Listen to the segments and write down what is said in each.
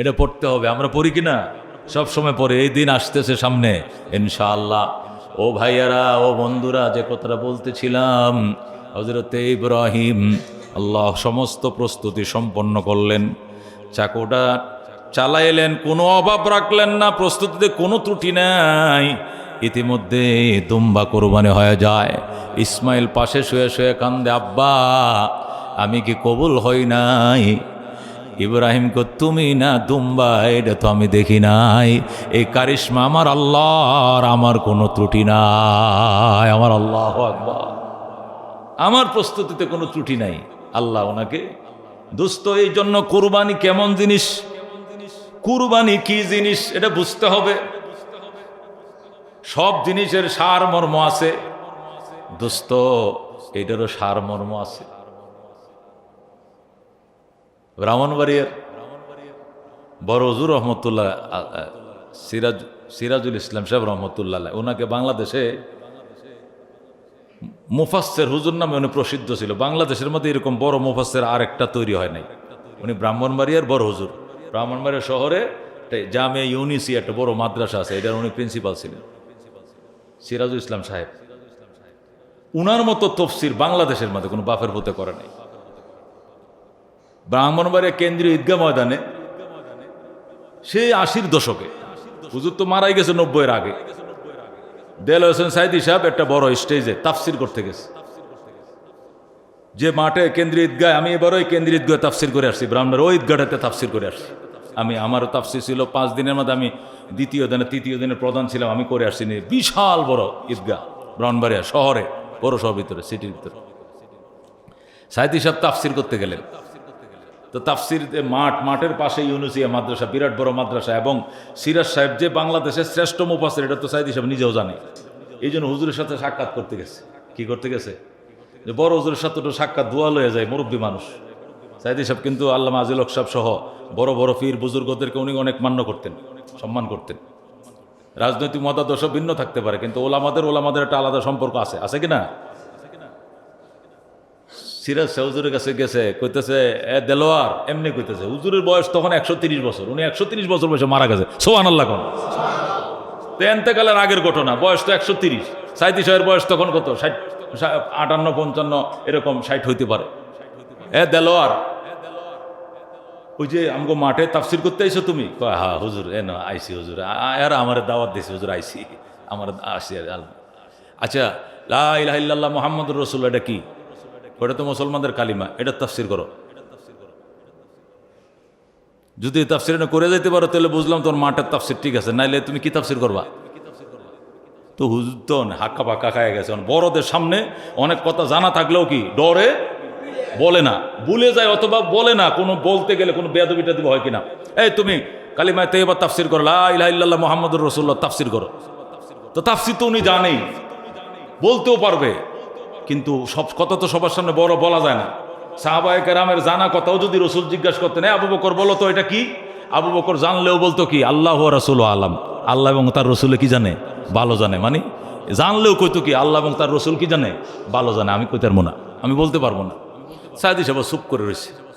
এটা পড়তে হবে, আমরা পড়ি কি না সব সময় পড়ে, এই দিন আসতেছে সামনে, ইনশাআল্লাহ। ও ভাইয়ারা, ও বন্ধুরা, যে কথাটা বলতেছিলাম হজরতে ইব্রাহিম, আল্লাহ সমস্ত প্রস্তুতি সম্পন্ন করলেন। চাকুটা চালাইলেন, কোনো অভাব রাখলেন না, প্রস্তুতিতে কোনো ত্রুটি নাই। ইতিমধ্যে দুম্বা কোরবানি হয়ে যায়। ইসমাইল পাশে শুয়ে শুয়ে কান্দে, আব্বা, আমি কি কবুল হই নাই? ইব্রাহিমকে, তুমি না দুম্বা এটা তো আমি দেখি নাই। এই কারিশ্মা আমার আল্লাহর, আমার কোনো ত্রুটি নাই। আমার আল্লাহ আকবার। আমার প্রস্তুতিতে কোনো ত্রুটি নাই। আল্লাহ ওনাকে, দোস্ত এই জন্য কুরবানি কেমন জিনিস? কুরবানি কি জিনিস? এটা বুঝতে হবে। সব জিনিসের সার মর্ম আছে। দোস্ত এটারও সার মর্ম আছে। ব্রাহ্মণবাড়িয়ার বড় হজুর রহমতুল্লাহ সিরাজ, সিরাজুল ইসলাম সাহেব রহমতুল্লাহ ওনাকে বাংলাদেশে মুফাসের হুজুর নামে উনি প্রসিদ্ধ ছিল। বাংলাদেশের মধ্যে এরকম বড় মুফাসের আর একটা তৈরি হয় নাই। উনি ব্রাহ্মণবাড়িয়ার বড় হুজুর। ব্রাহ্মণবাড়িয়া শহরে জামে ইউনিসি একটা বড় মাদ্রাসা আছে, এটার উনি প্রিন্সিপাল ছিলেন। সিরাজুল ইসলাম সাহেব। উনার মতো তফসির বাংলাদেশের মধ্যে কোনো বাফের হতে করে নাই। ব্রাহ্মণবাড়িয়া কেন্দ্রীয় ঈদগাহ ময়দানে, সেই আশির দশকে, হুজুর তো মারাই গেছে নব্বইয়ের আগে। দেল হোসেন সাইদি সাহেব একটা বড় স্টেজে তাফসির করতে গেছে। যে মাঠে কেন্দ্রীয় ঈদগায় আমি এবার ওই কেন্দ্রীয় ঈদগায় তাফসির করে আসছি, ব্রাহ্মণের ওই ঈদগাহটাতে তাফসির করে আসছি। আমি, আমারও তাফসির ছিল, পাঁচ দিনের মধ্যে আমি দ্বিতীয় দিনে, তৃতীয় দিনের প্রধান ছিলাম, আমি করে আসছি বিশাল বড় ঈদগাহ, ব্রাহ্মণবাড়িয়া শহরে, পৌরসভার ভিতরে, সিটির ভিতরে। সাইদি সাহেব তাফসির করতে গেলেন। তো তাফসিরতে মাঠ, মাঠের পাশে ইউনুসিয়া মাদ্রাসা, বিরাট বড় মাদ্রাসা এবং সিরাজ সাহেব যে বাংলাদেশের শ্রেষ্ঠ মুফাসের এটা তো সাইদি সাহেব নিজেও জানে। এই জন্য হুজুরের সাথে সাক্ষাৎ করতে গেছে। কি করতে গেছে? যে বড় হুজুরের সাথে তো সাক্ষাৎ দোয়া লয়ে যায়, মুরব্বী মানুষ। সাইদি সাহেব কিন্তু আল্লাহ আজিল সাহেব সহ বড় বড় পীর বুজুর্গদেরকে উনি অনেক মান্য করতেন, সম্মান করতেন। রাজনৈতিক মতাদর্শ ভিন্ন থাকতে পারে, কিন্তু ওলামাদের ওলামাদের একটা আলাদা সম্পর্ক আছে। আছে কি না? সিরাজ শাহ হুজুরের কাছে গেছে কইতেছে এ দেলোয়ার এমনি কইতেছে। হুজুরের বয়স তখন একশো বছর উনি একশো বছর বয়সে মারা গেছে। সোহান আল্লাহ কোন। তো এনতেকালের আগের ঘটনা বয়স তো একশো তিরিশ। সাঁত্রিশ বয়স তখন কত? ষাট আটান্ন পঞ্চান্ন এরকম ষাট হইতে পারে। এ দেলোয়ার। ওই যে আমগো মাঠে তাফসির করতে আইছো তুমি? কয়, হ্যাঁ হুজুর এ না আইসি হুজুর। আর আমার দাওয়াত দিছি হুজুর আইসি। আমার আসি আচ্ছা লা ইলাহা ইল্লাল্লাহ মোহাম্মদুর রসুল এটা কি? ওটা তো মুসলমানদের কালিমা, এটা তাফসির করো। যদি তাফসির করে যেতে পারো, তাহলে বুঝলাম তোর মাঠের তাফসির ঠিক আছে, নাইলে তুমি কি তাফসির করবা? তো হুজুর তো হাক্কা পাক্কা খায় গেছে। বড়দের সামনে অনেক কথা জানা থাকলেও কি ডরে? বলে না। ভুলে যায় অথবা বলে না, কোনো বলতে গেলে কোনো বেদবিটা দিব হয় কিনা। এই তুমি কালিমায় এবার তাফসির করো, লা ইলাহা ইল্লাল্লাহ মোহাম্মদুর রসুল্লাহ তাফসির করো। তো তাফসির তো উনি জানেই, বলতেও পারবে। কিন্তু সব কথা তো সবার সামনে বড় বলা যায় না। সাহাবায় কেরামের জানা কথাও যদি রসুল জিজ্ঞাসা করতেন, "এ আবু বকর, বলো তো এটা কি? আবু বকর জানলেও বলতো কি, আল্লাহ রসুল আলাম। আল্লাহ এবং তার রসুলে কি জানে? ভালো জানে। মানে জানলেও কইতো কি, আল্লাহ এবং তার রসুল কি জানে? ভালো জানে। আমি কইতে পারব না। আমি বলতে পারব না। সাইদি সাহেব চুপ করে রয়েছে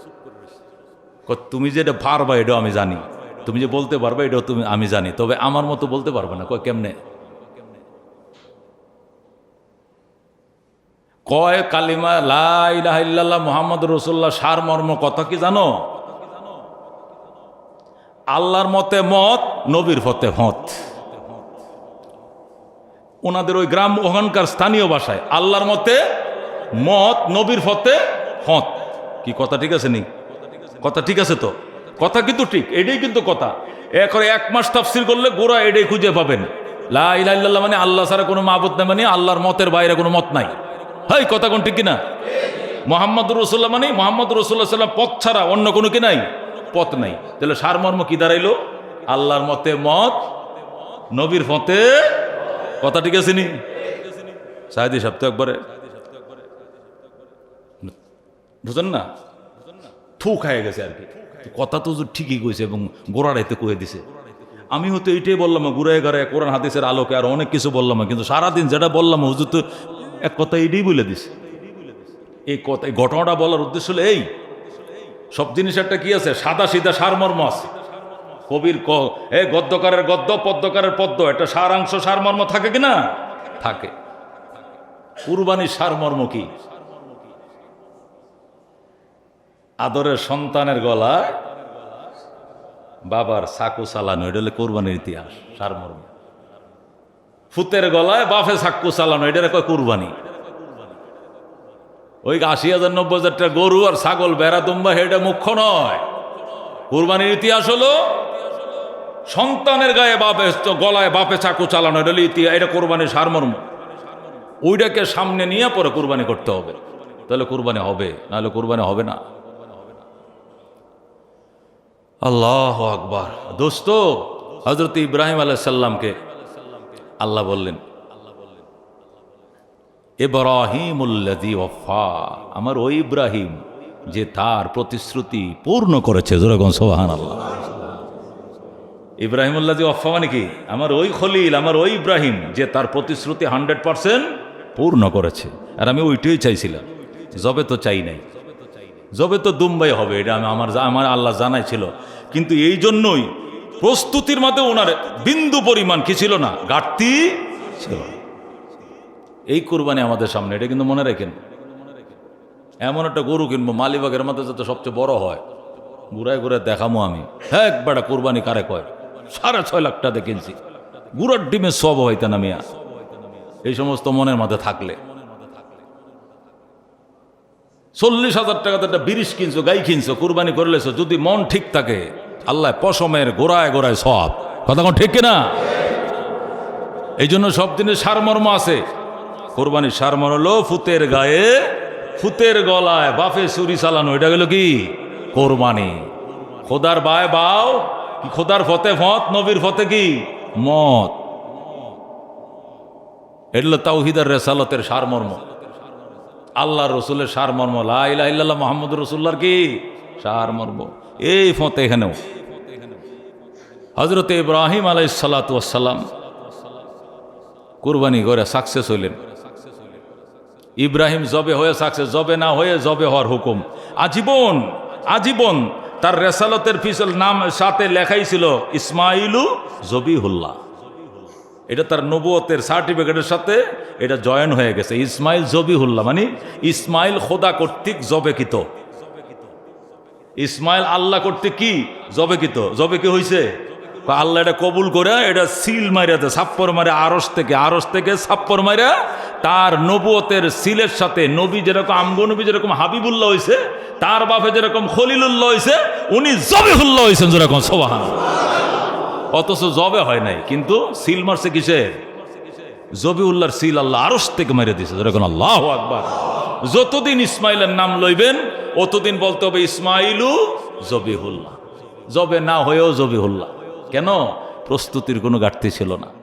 তুমি যেটা পারবা, এটাও আমি জানি। তুমি যে বলতে পারবে, এটাও তুমি, আমি জানি। তবে আমার মতো বলতে পারবে না। কয়, কেমনে? কয় কালিমা লাহ মোহাম্মদ রসুল্লাহ সার মর্ম কথা কি জানো? আল্লাহর মতে মত, নবীর ফতে হত ওনাদের ওই গ্রাম ওখানকার স্থানীয় ভাষায়, আল্লাহর মতে মত, নবীর ফতে হত কি কথা ঠিক আছে নি? কথা ঠিক আছে তো? কথা কিন্তু ঠিক, এটাই কিন্তু কথা। এখন এক মাস তাফসির করলে গোড়া এটাই খুঁজে পাবেন। লা ইলাহা মানে আল্লাহ ছাড়া কোনো মাহবুদ নাই মানে আল্লাহর মতের বাইরে কোনো মত নাই। হাই কথা কোন ঠিক কিনা? মোহাম্মদ রসুল্লাহ মানে মোহাম্মদ রসুল্লাহ সাল্লাম পথ ছাড়া অন্য কোনো কি নাই? পথ নাই। তাহলে সারমর্ম কি দাঁড়াইলো? আল্লাহর মতে মত, নবীর ফতে কথা ঠিক আছে নি? সাহেদি তো একবারে বুঝলেন না? থু খায় গেছে আর কি। কথা তো ঠিকই কইছে এবং গোড়াড়াইতে কয়ে দিছে। আমি হয়তো এইটাই বললাম গুড়ায় গাড়ায় কোরআন, হাদিসের আলোকে আর অনেক কিছু বললাম, কিন্তু সারাদিন যেটা বললাম, হুজুর তো এক কথা এইটাই বলে দিছে। এই কথা ঘটনাটা বলার উদ্দেশ্য হলো এই। সব জিনিস একটা কি আছে? সাদা সিধা সারমর্ম আছে। কবির ক এ গদ্যকারের গদ্য পদ্মকারের পদ্ম একটা সারাংশ সারমর্ম থাকে কি না? থাকে। কুরবানির সারমর্ম কি? আদরের সন্তানের গলায় বাবার সাকু চালানো, এটা হলো কোরবানির ইতিহাস, সারমর্ম। ফুতের গলায় বাফে সাক্কু চালানো এটা কয় কুরবানি। ওই আশি হাজার, নব্বই হাজার টাকা গরু আর ছাগল বেড়া দুম্বা এটা মুখ্য নয়। কুরবানির ইতিহাস হলো, সন্তানের গায়ে বাপে গলায় বাপে চাকু চালানো, এটা ইতিহাস, এটা কোরবানির সারমর্ম। ওইটাকে সামনে নিয়ে পরে কুরবানি করতে হবে। তাহলে কুরবানি হবে, নাহলে কুরবানি হবে না। আল্লাহ আকবার। দোস্ত হজরত ইব্রাহিম আলাইসাল্লামকে আল্লাহ বললেন ইব্রাহিমুল্লাদি ওফা আমার ওই ইব্রাহিম, যে তার প্রতিশ্রুতি পূর্ণ করেছে। জোরাগন সোহান আল্লাহ মানে কি? আমার ওই খলিল, আমার ওই ইব্রাহিম, যে তার প্রতিশ্রুতি হান্ড্রেড পারসেন্ট পূর্ণ করেছে। আর আমি ওইটাই চাইছিলাম। জবে তো চাই নাই। জবে তো দুম্বাই হবে, এটা আমি আমার আমার আল্লাহ জানাই ছিল কিন্তু এই জন্যই প্রস্তুতির মধ্যে ওনার বিন্দু পরিমাণ কি ছিল না? ঘাটতি ছিল। এই কুরবানি আমাদের সামনে, এটা কিন্তু মনে রাখেন। এমন একটা গরু কিনবো, মালিবাগের মধ্যে যাতে সবচেয়ে বড় হয়। ঘুরায় ঘুরায় দেখামো আমি। হ্যাঁ বেটা কুরবানি কারে কয়? সাড়ে ছয় লাখ টাকা কিনছি। গুড়ার ডিমে সব হইতে না মিয়া এই সমস্ত মনের মধ্যে থাকলে। চল্লিশ হাজার টাকাতে একটা বিরিশ কিনছো, গাই কিনছো, কুরবানি করলেছো, যদি মন ঠিক থাকে। আল্লাহ পশমের গোড়ায় গোড়ায় সব। কথা কোন ঠিক না এই জন্য সব দিনের সারমর্ম আছে। কোরবানির সারমর্ম হলো ফুতের গায়ে ফুতের গলায় বাফে চুরি চালানো। এটা গেল কি? কোরবানি। খোদার বায় বাও, কি খোদার ফতে ফত, নবীর ফতে কি? মত। এটা তাওহিদার রেসালতের সারমর্ম। আল্লাহ রসুলের সারমর্ম। লাইল্লাহ মোহাম্মদ রসুল্লার কি? সারমর্ম এই ফতে এখানেও হজরত ইব্রাহিম আলাইসালাতাম কুরবানি করে সাকসেস হইলেন। ইব্রাহিম জবে হয়ে সাকসেস, জবে না হয়ে জবে হওয়ার হুকুম। আজীবন আজীবন তার রেসালতের ফিসল নাম সাথে লেখাই ছিল ইসমাইলু জবিহুল্লাহ। এটা তার নবুয়তের সার্টিফিকেটের সাথে এটা জয়েন হয়ে গেছে। ইসমাইল জবিহুল্লাহ মানে ইসমাইল খোদা কর্তৃক জবেকিত। ইসমাইল আল্লাহ করতে কি? জবে কি তো? জবে কি হয়েছে আল্লাহ এটা কবুল করে, এটা সিল মারিয়াতে সাপ্পর মারে আরস থেকে আরস থেকে সাপ্পর মারে তার নবুয়তের সিলের সাথে নবী যেরকম, আমগো নবী যেরকম হাবিবুল্লাহ হয়েছে তার বাপে যেরকম খলিলুল্লাহ হয়েছে উনি জবিহুল্লাহ হয়েছেন যেরকম সোবাহান অথচ জবে হয় নাই, কিন্তু সিল মারছে কিসে? জবিউল্লাহর সিল আল্লাহ আরস থেকে মেরে দিছে, যেরকম আল্লাহ আকবার। যতদিন ইসমাইলের নাম লইবেন অতদিন বলতে হবে ইসমাইলু জবিহুল্লাহ। জবে না হয়েও জবিহুল্লাহ। কেন? প্রস্তুতির কোনো ঘাটতি ছিল না।